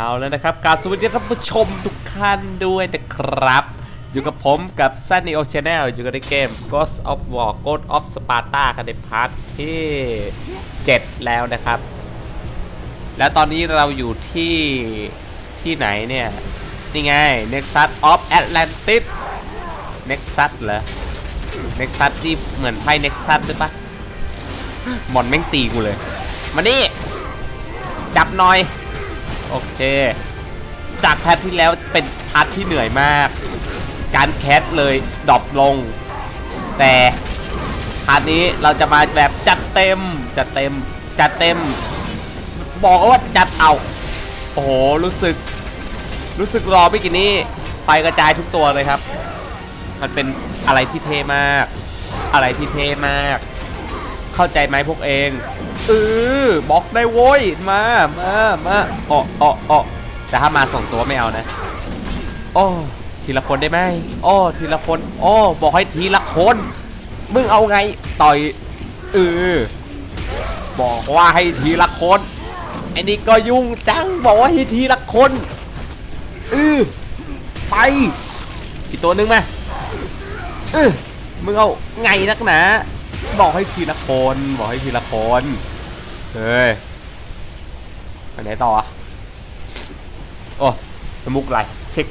เอาแล้วนะครับการสวัสดีท่านผู้ชมทุกท่านด้วยนะครับ อยู่กับผมกับ Sunny O Channel อยู่กันในเกม Ghost of War Ghost of Sparta กันในพาร์ทที่ 7 แล้วนะครับ แล้วตอนนี้เราอยู่ที่ที่ไหนเนี่ย นี่ไง Nexus of Atlantis Nexus เหรอ Nexus นี่เหมือนไพ่ Nexus ด้วยปะหมอนแม่งตีกูเลย มานี่ จับหน่อย โอเค จากแพทที่แล้วเป็นพาร์ทที่เหนื่อยมาก การแคสเลยดรอปลง แต่พาร์ทนี้เราจะมาแบบจัดเต็ม จัดเต็ม จัดเต็ม บอกว่าจัดเอาโอ้โห รู้สึก รู้สึกรอไม่กี่นี้ไฟกระจายทุกตัวเลยครับ มันเป็นอะไรที่เท่มาก อะไรที่เท่มาก เข้าใจไหมพวกเอง เออบล็อกได้โว้ย มา มา มาอ้ออ้ออ้อแต่ถ้ามาส่งตัวไม่เอานะโอ้ทีละคนได้ไหมโอ้ทีละคนโอ้บอกให้ทีละคน มึงเอาไง ต่อย เออ บอกว่าให้ทีละคน ไอ้นี่ก็ยุ่งจัง บอกว่าให้ทีละคนเออไป อีกตัวนึงมาเออมึงเอาไงนักหนา บอกให้ทีละคน บอกให้ทีละคน เฮ้ยไปไหนต่ออะโอ้น้ำมุกไหลเช็ค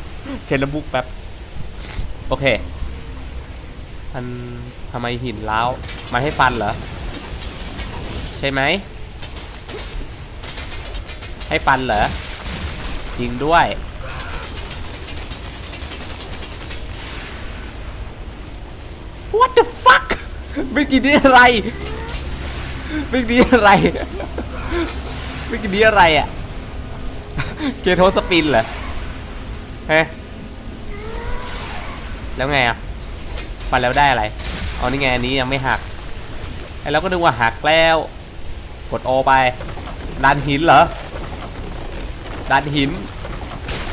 เช็คน้ำมุกแป๊บ โอเคมันทำไมหินล้าวมาให้ฟันเหรอ ใช่ไหม ให้ฟันเหรอ จริงด้วย What the fuck ไม่กินนี่อะไร ไม่กินนี่อะไรไม่กินนี่อะไรอะเกโทสปินเหรอเฮ้แล้วไงอะฟันแล้วได้อะไรอ๋อนี่ไงอันนี้ยังไม่หักไอ้เราก็นึกว่าหักแล้ว กดโอไปดันหินเหรอดันหิน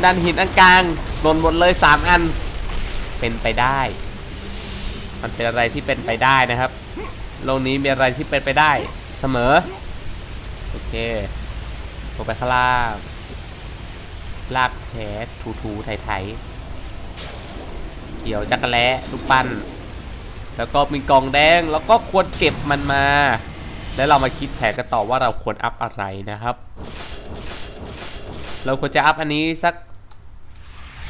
ดันหินอันกลางหล่นหมดเลยสามอันเป็นไปได้ มันเป็นอะไรที่เป็นไปได้นะครับ โลกนี้มีอะไรที่เป็นไปได้เสมอ โอเคลงไปข้างล่างลากแทถูถูไถไถเกี่ยวจักรแล้ลูกปั้น แล้วก็มีกองแดงแล้วก็ควรเก็บมันมา แล้วเรามาคิดแผนกันต่อว่าเราควรอัพอะไรนะครับ เราควรจะอัพอันนี้สัก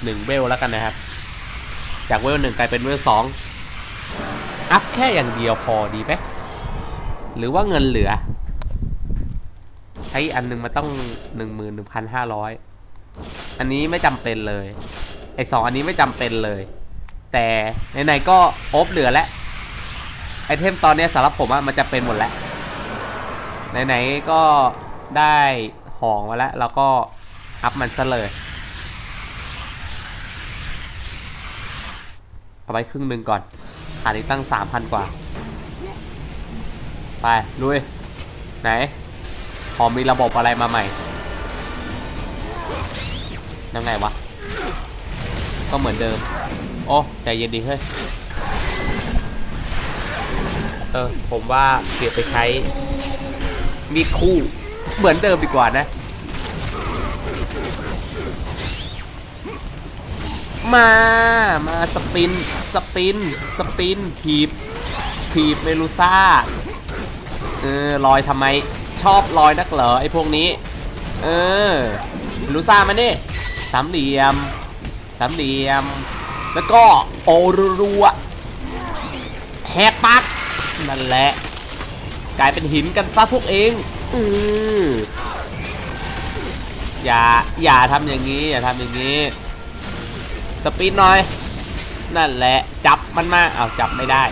หนึ่งเวลแล้วกันนะครับ จากเวลหนึ่งกลายเป็นเวลสอง อัพแค่อย่างเดียวพอดีไหมหรือว่าเงินเหลือ ใช้อันหนึงมาต้องหนึ่งหมื่นหนึ่งพันห้าร้อยอันนี้ไม่จำเป็นเลย ไอสองอันนี้ไม่จำเป็นเลย แต่ไหนๆก็โอบเหลือแล้วไอเทมตอนนี้สำหรับผมอะมันจะเป็นหมดแล้ว ไหนๆก็ได้ของมาแล้วแล้วก็อัพมันซะเลย เอาไว้ครึ่งหนึ่งก่อน ขาดอีกตั้ง 3,000 กว่า ไปลุย ไหน พอมีระบบอะไรมาใหม่ ยังไงวะ ก็เหมือนเดิม โอ้ใจเย็นดีเฮ้ย เออ ผมว่าเปลี่ยนไปใช้มีดคู่เหมือนเดิมดีกว่านะ มา มาสปิน สปิน สปินทีบทีบเมลูซ่า เออลอยทำไม ชอบลอยนักเหรอไอ้พวกนี้ เออเมลูซ่ามานี่สามเหลี่ยม สามเหลี่ยม แล้วก็โอรัวแหกปากนั่นแหละ กลายเป็นหินกันซะพวกเองอืออย่า อย่าทำอย่างนี้ อย่าทำอย่างนี้ สปีดหน่อย นั่นแหละ จับมันมาเอาจับไม่ได้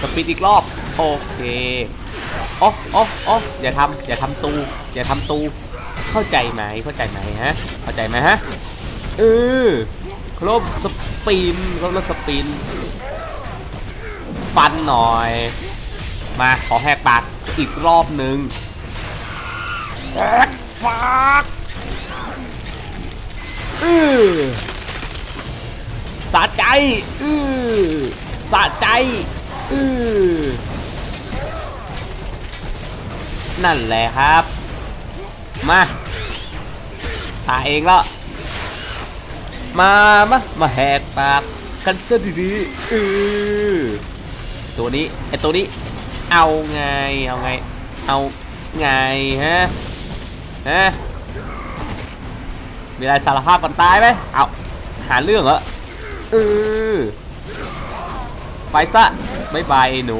สปีดอีกรอบ โอเคโอ้โอ้โอ้อย่าทำอย่าทำตู อย่าทำตู เข้าใจไหมเข้าใจไหมฮะ เข้าใจไหมฮะ เออ ครบสปินครบรถสปินฟันหน่อย มาขอแหกปากอีกรอบหนึ่งแหกปาก อือสะใจ อือสะใจ อือนั่นแหละครับ มาตาเองแล้ว มามามาแหกปากกันซะดีๆเออตัวนี้ไอตัวนี้ เอาไง เอาไง เอาไงฮะ ฮะ มีอะไรสารภาพก่อนตายไหมเอาหาเรื่องเหรอเออไปซะบายบายไอ้หนู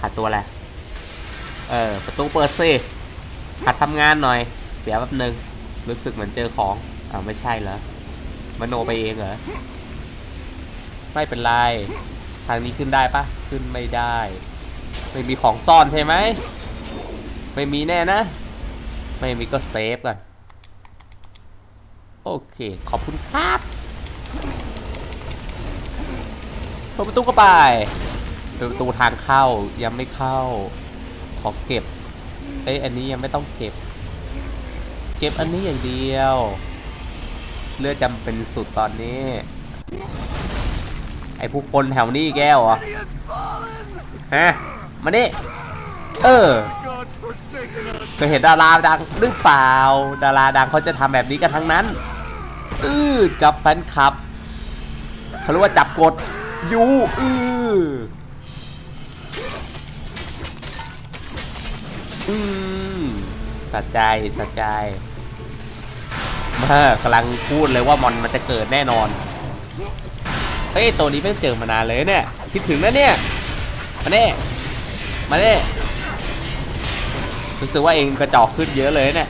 ขาดตัวอะไรเออ ประตูเปิดสิหัดทำงานหน่อยเดี๋ยวแป๊บนึง รู้สึกเหมือนเจอของอ้าวไม่ใช่เหรอมโนไปเองเหรอ ไม่เป็นไร ทางนี้ขึ้นได้ปะขึ้นไม่ได้ ไม่มีของซ่อนใช่ไหม ไม่มีแน่นะ ไม่มีก็เซฟก่อนโอเค ขอบคุณครับเปิดประตูเข้าไปเปิดประตูทางเข้ายังไม่เข้า ขอเก็บ เอ้ยอันนี้ยังไม่ต้องเก็บ เก็บอันนี้อย่างเดียว เลือดจำเป็นสุดตอนนี้ ไอผู้คนแถวนี้แก้วเหรอ ฮะ มาดิเออ เคยเห็นดาราดังหรือเปล่า ดาราดังเขาจะทำแบบนี้กันทั้งนั้นอือจับแฟนคลับเขาเรียกว่าจับกดยูอืออืมสะใจสะใจมากำลังพูดเลยว่ามอนมันจะเกิดแน่นอน เฮ้ยตัวนี้ไม่เจอมานานเลยเนี่ย คิดถึงนะเนี่ย มาเน่มาเน่ รู้สึกว่าเองกระจอกขึ้นเยอะเลยเนี่ย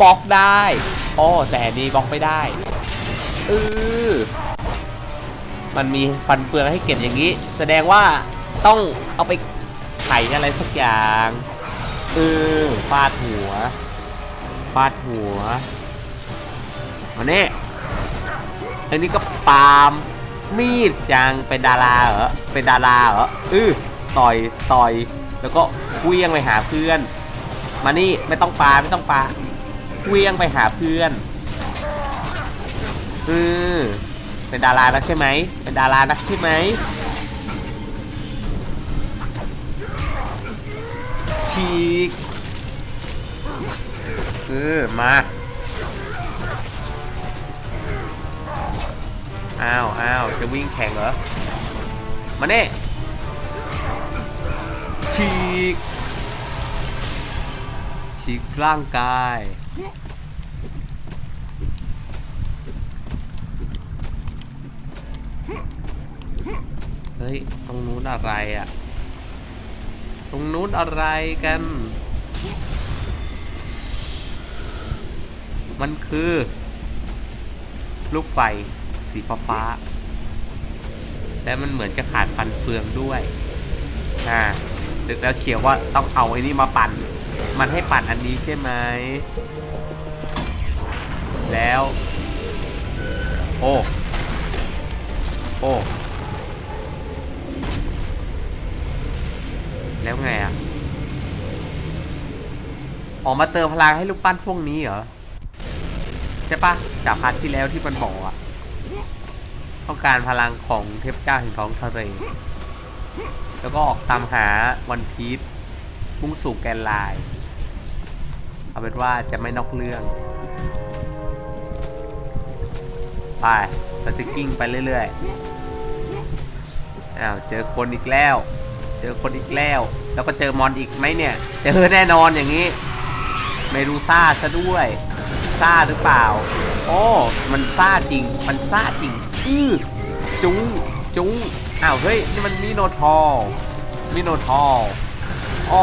บล็อกได้โอ้แต่นี้บล็อกไม่ได้เออมันมีฟันเฟืองให้เก็บอย่างนี้ แสดงว่าต้องเอาไปไขอะไรสักอย่างเออฟาดหัวฟาดหัวมาเน่อันนี้ก็ปาล์มมีดจังเป็นดาราเหรอเป็นดาราเหรอเออต่อยต่อย แล้วก็เคลี้ยงไปหาเพื่อน มานี่ไม่ต้องปาไม่ต้องปาเคลี้ยงไปหาเพื่อนเออเป็นดารานักใช่ไหมเป็นดารานักใช่ไหมฉีกเออมาอ้าวอ้าวจะวิ่งแข่งเหรอ มาเน่ ฉีก ฉีกร่างกาย เฮ้ย ตรงนู้นอะไรอะ่ะตรงนู้นอะไรกัน มันคือ ลูกไฟสีฟ้าฟาและมันเหมือนจะขาดฟันเฟืองด้วย อ่า ดึกแล้วเชียวว่าต้องเอาไอ้นี่มาปั่น มันให้ปั่นอันนี้ใช่ไหม แล้ว โอ้ โอ้ แล้วไงอะ ออกมาเติมพลังให้ลูกปั้นพวกนี้เหรอ ใช่ปะจากพาร์ทที่แล้วที่มันบอกอะต้องการพลังของเทพเจ้าแห่งท้องทะเล แล้วก็ออกตามหาวันพีชมุ่งสู่แกนไลน์เอาเป็นว่าจะไม่นอกเรื่อง ไปเราจะกิ้งไปเรื่อยๆอ้าวเจอคนอีกแล้ว เจอคนอีกแล้ว แล้วก็เจอมอนอีกไหมเนี่ย เจอแน่นอนอย่างนี้เมดูซ่าซะด้วยซ่าหรือเปล่า โอ้ มันซ่าจริง มันซ่าจริง อื้อจุ้งจุ้ง อ้าว เฮ้ย นี่มันมิโนทอลมิโนทอลโอ้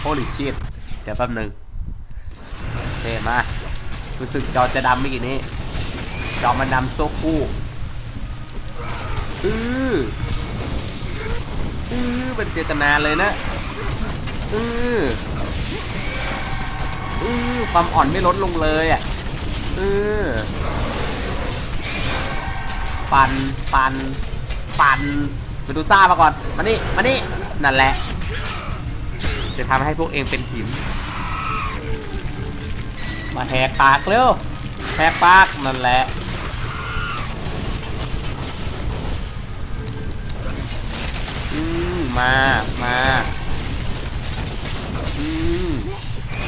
โ o ลิชิตเดี๋ยวแป๊บหนึงโอเคมา รู้สึกจอจะดำไม่กี่นี้ จอมันดำโซคู่อืออือมันเจอกันานเลยนะอืออือความอ่อนไม่ลดลงเลยอะอือปันปัน ปันไปดูซ่ามาก่อนมานี่มานี่นั่นแหละ จะทำให้พวกเองเป็นหิน มาแหกปากเร็วแหกปากนั่นแหละอืมมามาอืม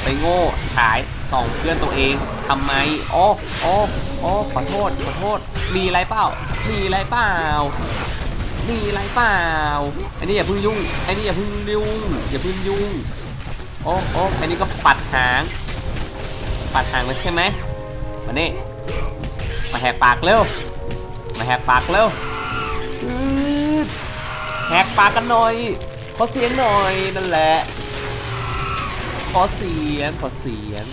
ไปโง่ฉายส่องเพื่อนตัวเองทำไมโอ้โอ้โอ้ขอโทษขอโทษ มีอะไรเปล่า มีอะไรเปล่า มีอะไรเปล่าอันนี้อย่าเพิ่งยุ่งอันนี้อย่าเพิ่งยุ่งอย่าเพิ่งยุ่งโอ้โอ้อันนี้ก็ปัดหาง ปัดหางเลยใช่ไหมมาเนี่มาแหกปากเร็วมาแหกปากเร็วแหกปากกันหน่อย ขอเสียงหน่อยนั่นแหละ ขอเสียงขอเสียง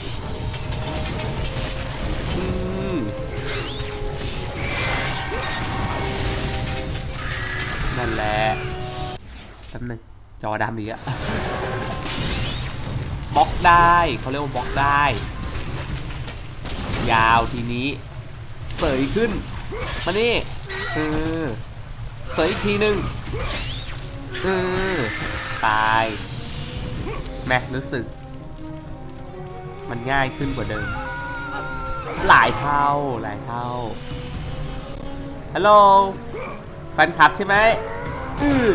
นั่นแหละแป๊บนึงจอดำอีกอะบล็อกได้เขาเรียกว่าบล็อกได้ ยาวทีนี้เสยขึ้น มานี่เออเสยอีกทีหนึ่งเออตายแม่รู้สึก มันง่ายขึ้นกว่าเดิม หลายเท่า หลายเท่าฮัลโหล แฟนคลับใช่ไหมอือ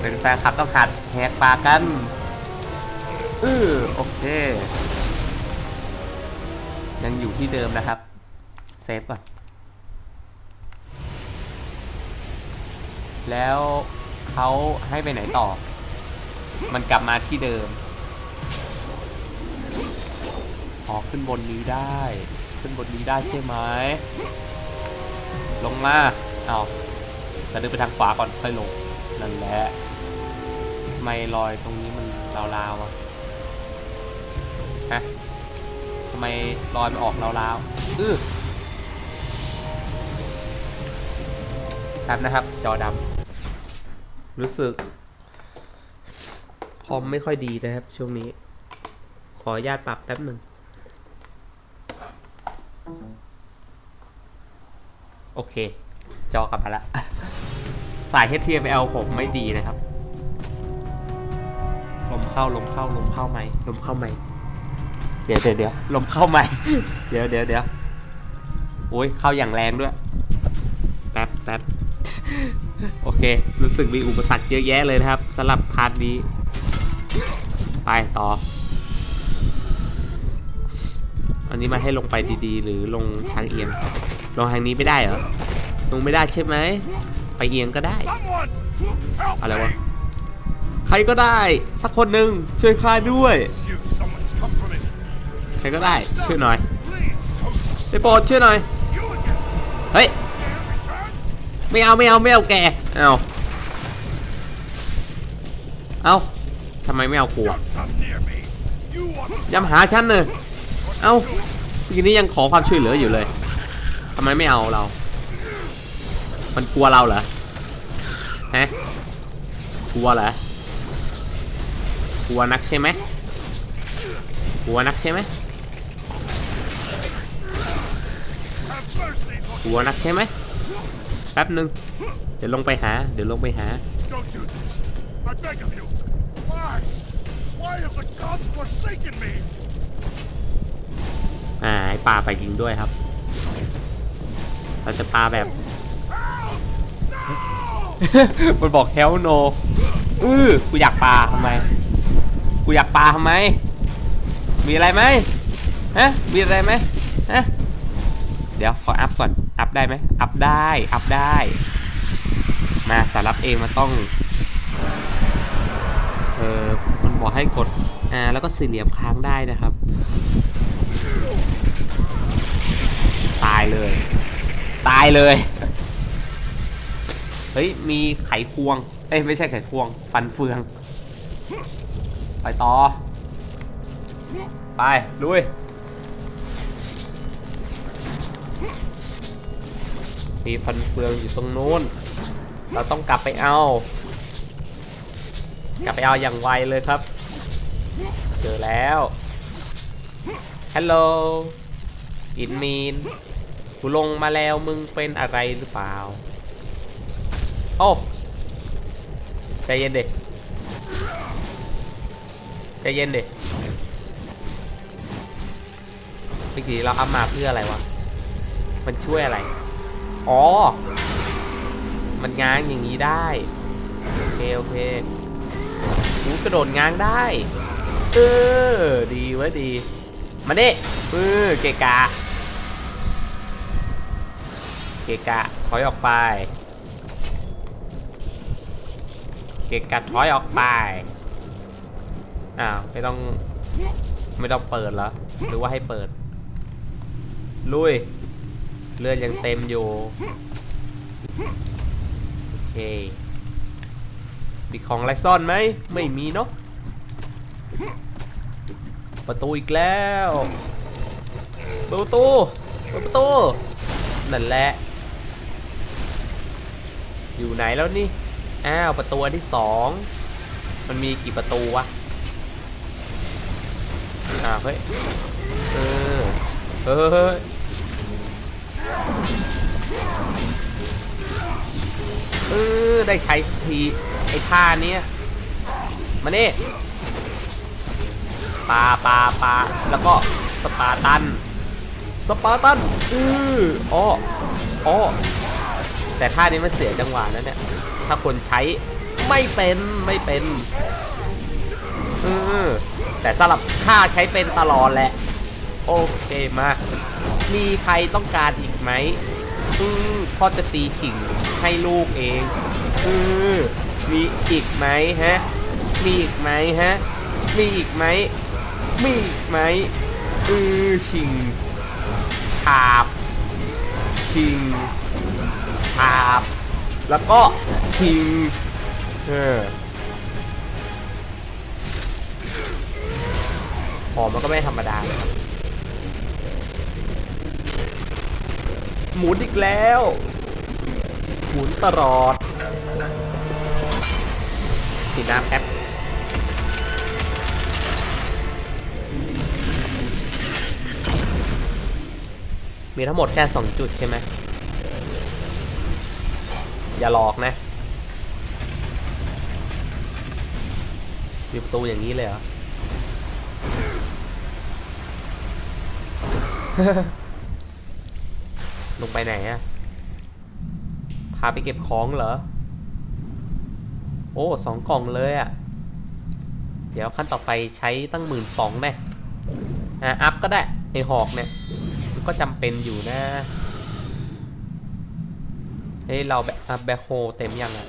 เป็นแฟนคลับต้องขัดแหกปากกันอือโอเค ยังอยู่ที่เดิมนะครับ เซฟก่อน แล้วเขาให้ไปไหนต่อ มันกลับมาที่เดิมอ๋อขึ้นบนนี้ได้ ขึ้นบนนี้ได้ใช่ไหม ลงมาเอาจะเดินไปทางขวาก่อนค่อยลงนั่นแหละทำไมรอยตรงนี้มันลาวๆอะฮะทำไมรอยมันออกลาวๆอื้อแป๊บนะครับ จอดำรู้สึก คอมไม่ค่อยดีนะครับ ช่วงนี้ ขออนุญาตปรับแป๊บหนึ่ง โอเค จอกลับมาละ สาย HTML ผมไม่ดีนะครับ ลมเข้าลมเข้าลมเข้าไหมลมเข้าไหมเดี๋ยวเดี๋ยวเดี๋ยวลมเข้าไหมเดี๋ยวเดี๋ยวเดี๋ยวโอ้ยเข้าอย่างแรงด้วย แป๊บแป๊บโอเค รู้สึกมีอุปสรรคเยอะแยะเลยนะครับสำหรับพาร์ทนี้ ไปต่อ อันนี้มาให้ลงไปดีๆ หรือลงทางเอียง ลงทางนี้ไม่ได้เหรอลงไม่ได้ใช่ไหมไปเอียงก็ได้ Someone! Help อะไรวะ me! ใครก็ได้สักคนหนึ่งช่วยข้าด้วย You, someone's come for me. ใครก็ได้ช่วยหน่อย Please, ได้โปรดช่วยหน่อย you again. เฮ้ย Return? ไม่เอาไม่เอาไม่เอาแกเอาเอาทำไมไม่เอากูอะ Come near me. You want to ย้ำหาฉันเลยเอาทีนี้ยังขอความช่วยเหลืออยู่เลย ทำไมไม่เอาเรา มันกลัวเราเหรอฮะกลัวเหรอกลัวนักใช่ไหมกลัวนักใช่ไหมกลัวนักใช่ไหมแป๊บหนึ่งเดี๋ยวลงไปหา เดี๋ยวลงไปหา อ่าไอ้ปลาไปยิงด้วยครับ เราจะปลาแบบ มันบอกเฮลโนอือกูอยากปลาทำไม กูอยากปลาทำไม มีอะไรไหมฮะ มีอะไรไหมฮะ เดี๋ยวขออัพก่อน อัพได้ไหม อัพได้ อัพได้ มาสารับเองมันต้อง เออมันบอกให้กด อ่า แล้วก็สี่เหลี่ยมค้างได้นะครับ ตายเลย ตายเลย เฮ้ย มีไขควง เอ้ย ไม่ใช่ไขควง ฟันเฟือง ไปต่อ ไป ลุย มีฟันเฟืองอยู่ตรงนู้น เราต้องกลับไปเอา กลับไปเอาอย่างไวเลยครับ เจอแล้ว ฮัลโหล อินมีน กูลงมาแล้วมึงเป็นอะไรหรือเปล่า โอ้ใจเย็นเด็กใจเย็นเด็กเมื่อกี้เราเอามาเพื่ออะไรวะ มันช่วยอะไร อ๋อ มันง้างอย่างนี้ได้ โอเค โอเคกูกระโดดง้างได้ เออ ดีเว้ยดี มาดิเออเกกะ เกะกะถอยออกไป เกะกะถอยออกไป อ้าว ไม่ต้องไม่ต้องเปิดเหรอ หรือว่าให้เปิด ลุย เลือดยังเต็มอยู่ โอเค มีของอะไรซ่อนไหม ไม่มีเนาะ ประตูอีกแล้วเปิดประตูเปิดประตู นั่นแหละ อยู่ไหนแล้วนี่ อ้าว ประตูอันที่สอง มันมีกี่ประตูวะ อ่าวเฮ้ย เออเฮ้ยเออได้ใช้ทีไอ้ท่าเนี้ยมาเนี่ปาปาปาแล้วก็สปาร์ตัน สปาร์ตัน อืออ้ออ้อ แต่ท่านี้มันเสียจังหวะนะเนี่ย ถ้าคนใช้ไม่เป็นไม่เป็นออแต่สำหรับข้าใช้เป็นตลอดแหละ โอเคมากมีใครต้องการอีกไหมอือพ่อจะตีฉิงให้ลูกเองอือมีอีกไหมฮะ มีอีกไหมฮะ มีอีกไหม มีอีกไหมอือชิง ฉาบ ชิง ฉาบ แล้วก็ชิงเออหอมมันก็ไม่ธรรมดานะครับหมุนอีกแล้วหมุนตลอดติดน้ำแป๊บมีทั้งหมดแค่ 2 จุดใช่ไหม อย่าหลอกนะ มีประตูอย่างนี้เลยเหรอ ลงไปไหนอะพาไปเก็บของเหรอ โอ้สองกล่องเลยอะเดี๋ยวขั้นต่อไปใช้ตั้งหมื่นสองแน่อะอัพก็ได้ ไอหอกเนี่ย มันก็จำเป็นอยู่นะ เฮ้ยเราแบบอัพแบ็คโฮเต็มยังอะ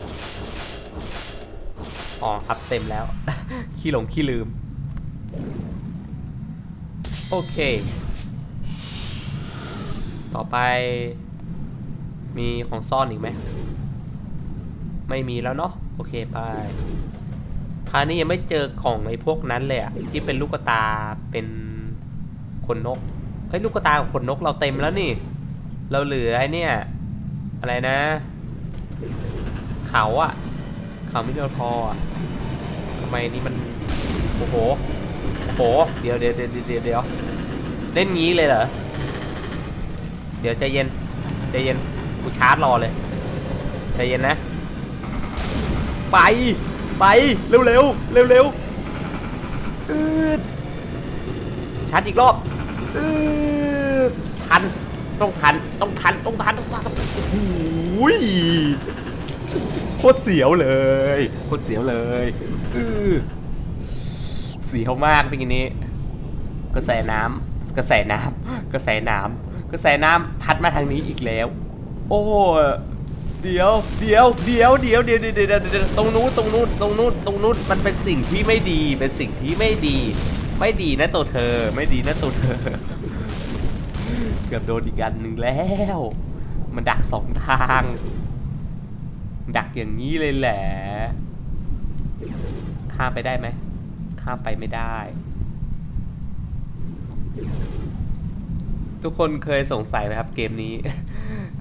อ๋ออัพเต็มแล้ว ขี้หลงขี้ลืม โอเค ต่อไป มีของซ่อนอีกไหม ไม่มีแล้วเนาะ โอเคไป พานี่ยังไม่เจอของไอ้พวกนั้นเลยอะที่เป็นลูกตา เป็นขนนก เฮ้ย ลูกตากับขนนกเราเต็มแล้วนี่ เราเหลือไอ้เนี่ย อะไรนะ เขาอะเขามิโนทอร์อทำไมนี่มัน โอ้โห โอ้โห เดี๋ยวเดี๋ยวเดี๋ยวเดี๋ยวเดี๋ยวเล่นงี้เลยเหรอ เดี๋ยวใจเย็น ใจเย็น กูชาร์จรอเลย ใจเย็นนะ ไป ไป เร็วเร็วเร็วเร็วอืดชาร์จอีกรอบอืดทัน ต้องทัน ต้องทัน ต้องทัน ต้องทันโอ้ยโคตรเสียวเลย โคตรเสียวเลยออเสียวมากเป็นอย่งนี้ กระแสน้ำกระแสน้ำกระแสน้ำกระแสน้ำพัดมาทางนี้อีกแล้ว โอ้เดี๋ยวเดี๋ยวเดี๋ยวเดี๋ยวเดี๋ยวเดี๋ยวเดี๋ยวตรงนู้นตรงนู้นตรงนู้นตรงนู้นมันเป็นสิ่งที่ไม่ดี เป็นสิ่งที่ไม่ดี ไม่ดีนะตัวเธอ ไม่ดีนะตัวเธอ เกือบโดนอีกอันหนึ่งแล้ว มันดักสองทาง ดักอย่างนี้เลยแหละ ข้ามไปได้ไหม ข้ามไปไม่ได้ ทุกคนเคยสงสัยไหมครับเกมนี้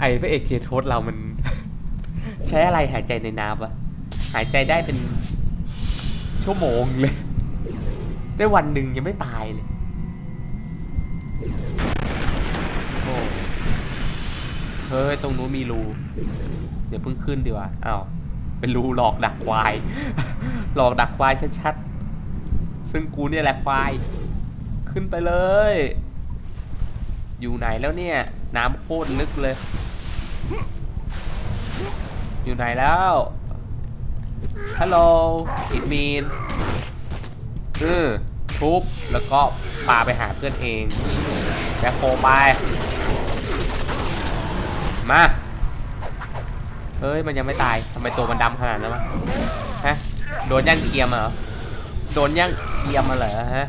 ไอ้พระเอกเคโทสเรามัน ใช้อะไรหายใจในน้ำวะหายใจได้เป็นชั่วโมงเลย ได้วันหนึ่งยังไม่ตายเลย โอ้ เฮ้ย ตรงนู้นมีรู เดี๋ยวเพิ่งขึ้นดีกว่าอ้าว เป็นรูหลอกดักควาย หลอกดักควายชัดๆ ซึ่งกูเนี่ยแหละควาย ขึ้นไปเลย อยู่ไหนแล้วเนี่ย น้ำโคตรลึกเลย อยู่ไหนแล้ว ฮัลโหล อิดมีนอือทุบแล้วก็ปาไปหาเพื่อนเองแจ็คโคไป มาเฮ้ยมันยังไม่ตายทำไมตัวมันดำขนาดนั้นวะฮะโดนย่างเกียมมาเหรอโดนย่างเกียมมาเหรอฮะ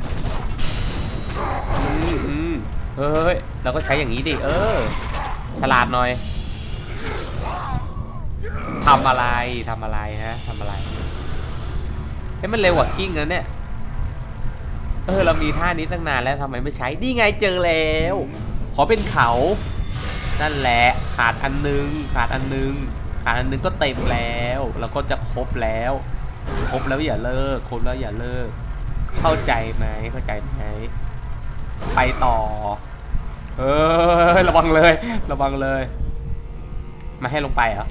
อืมอืมเฮ้ยเราก็ใช้อย่างนี้ดิเออ ฉลาดหน่อยทำอะไรทำอะไรฮะทำอะไรเฮ้ยมันเร็วกว่ากิ้งนะเนี่ยเออเรามีท่านี้ตั้งนานแล้วทำไมไม่ใช้นี่ไงเจอแล้ว ขอเป็นเขา นั่นแหละขาดอันนึง ขาดอันนึง ขาดอันนึงก็เต็มแล้ว แล้วก็จะครบแล้ว ครบแล้วอย่าเลิก ครบแล้วอย่าเลิก เข้าใจไหมเข้าใจไหมไปต่อ เออ ระวังเลย ระวังเลย มาให้ลงไปเหรอ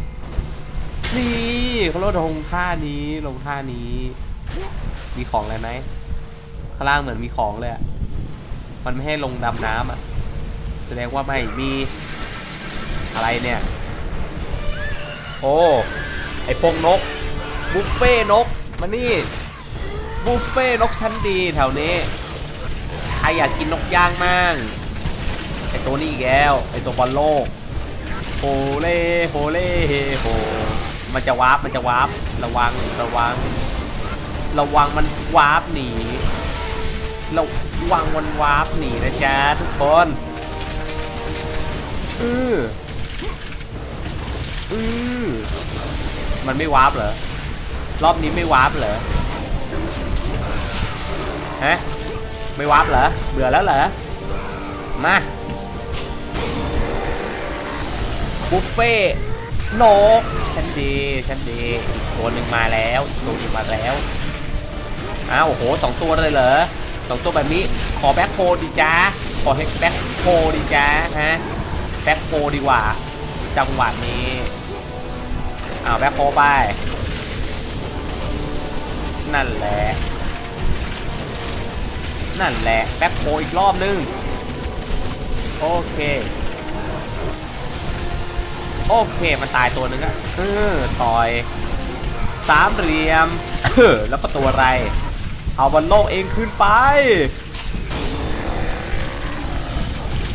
นี่เขาลดลงท่านี้ ลงท่านี้ มีของอะไรไหม ข้างล่างเหมือนมีของเลยอะมันไม่ให้ลงดำน้ำอะแสดงว่าไม่มี อะไรเนี่ย โอ้ ไอพงนก บุฟเฟ่นก มานี่ บุฟเฟ่นกชั้นดีแถวนี้ ใครอยากกินนกย่างมั่งไอตัวนี้อีกแล้วไอตัวบอลโลกโฮเล่โฮเล่โฮมันจะวาร์ปมันจะวาร์ประวังระวัง ระวังมันวาร์ปหนีระวังมันวาร์ปหนีนะจ๊ะทุกคนอือ อือมันไม่วาร์ปเหรอ รอบนี้ไม่วาร์ปเหรอ ฮะ ไม่วาร์ปเหรอ เบื่อแล้วเหรอ มา บุฟเฟ่นกฉันดีฉันดีอีกตัวหนึ่งมาแล้วอีกตัวหนึ่งมาแล้วอ้าวโอ้โหสองตัวเลยเหรอสองตัวแบบนี้ ขอแบ็คโฮดีจ้าขอให้แบ็คโฮดีจ้าฮะ แบ็คโฮดีกว่า จังหวะนี้ อ้าวแบ็คโฮไป นั่นแหละ นั่นแหละแบ็คโฮอีกรอบนึง โอเค โอเค มันตายตัวนึงอะเออต่อย สามเหลี่ยม แล้วก็ตัวอะไร เอาบอลโลกเองขึ้นไป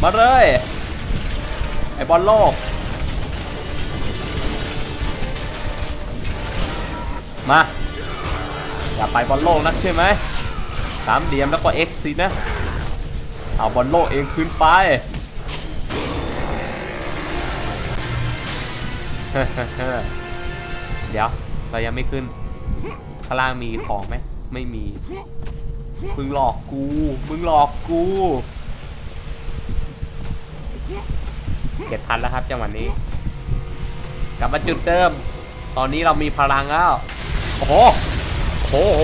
มาเลย ไอ้บอลโลก มา อย่าไปบอลโลกนักใช่ไหมสามเหลี่ยมแล้วก็ X สินะ เอาบอลโลกเองขึ้นไปเดี๋ยวเรายังไม่ขึ้น ข้างล่างมีของไหม ไม่มี มึงหลอกกู มึงหลอกกู เจ็ดพันแล้วครับจังหวะนี้ กลับมาจุดเดิม ตอนนี้เรามีพลังแล้ว โอ้โหโอ้โห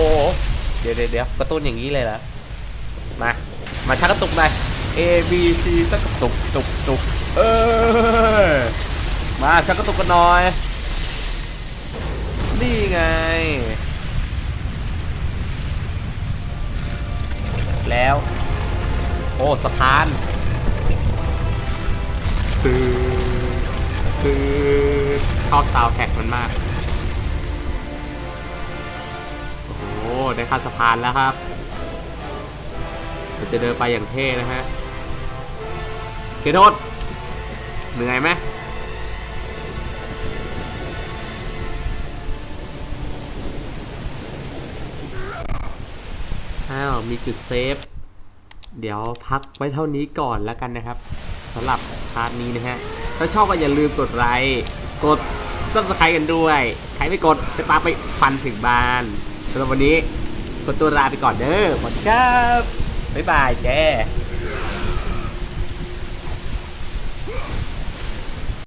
เดี๋ยวเดี๋ยวกระตุ้นอย่างนี้เลยเหรอมา มาชักกระตุกหน่อย A B C สักกระตุกตุกตุกเออมาชักกระตุกกันหน่อย นี่ไง แล้ว โอ้สะพานคือคือชอบซาวแท็กมันมาก ได้ข้ามสะพานแล้วครับเราจะเดินไปอย่างเท่นะฮะเกโทษเหนื่อยไหมอ้าว มีจุดเซฟ เดี๋ยวพักไว้เท่านี้ก่อนแล้วกันนะครับสำหรับพาร์ทนี้นะฮะ ถ้าชอบก็อย่าลืมกดไลค์กด subscribe กันด้วย ใครไม่กดจะตามไปฟันถึงบ้านสำหรับวันนี้ ขอตัวลาไปก่อนเด้อสวัสดีครับ บ๊ายบายแจ้